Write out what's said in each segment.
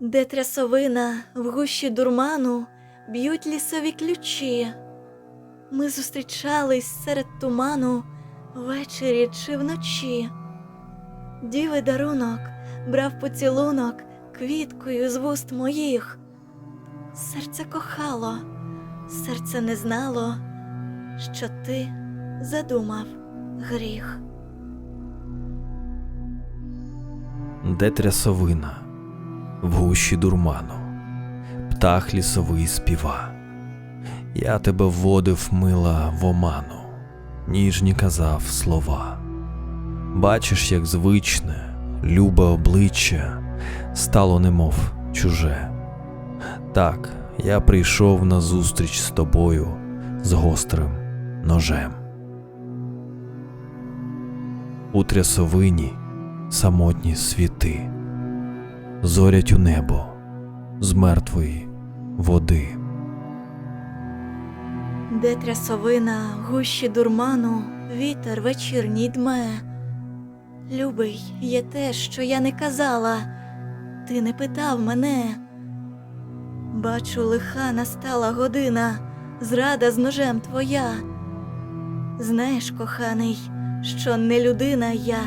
Де трясовина в гущі дурману б'ють лісові ключі. Ми зустрічались серед туману ввечері чи вночі. Діви дарунок брав поцілунок квіткою з вуст моїх. Серце кохало, серце не знало, що ти задумав гріх. Де трясовина, в гущі дурману, птах лісовий співа. Я тебе вводив, мила, в оману, ніжні казав слова. Бачиш, як звичне, любе обличчя стало немов чуже. Так, я прийшов на зустріч з тобою з гострим ножем. У трясовині самотні світи, зорять у небо з мертвої води. Де трясовина гущі дурману, вітер вечірній дме. Любий, є те, що я не казала, ти не питав мене. Бачу, лиха настала година, зрада з ножем твоя. Знаєш, коханий, що не людина я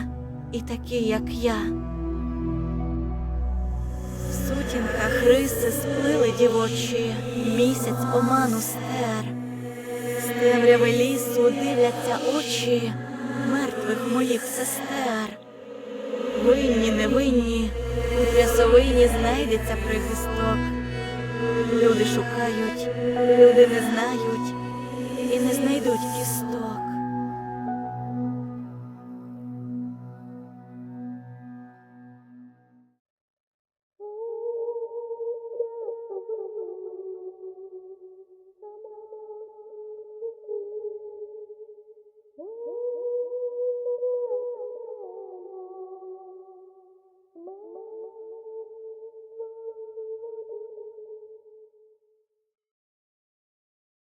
і такий, як я. В сутінках риси сплили дівочі, місяць оману стер. З темряви лісу дивляться очі мертвих моїх сестер. Винні, невинні, у трясовині знайдеться прихисток. Люди шукають, люди не знають і не знайдуть кісток.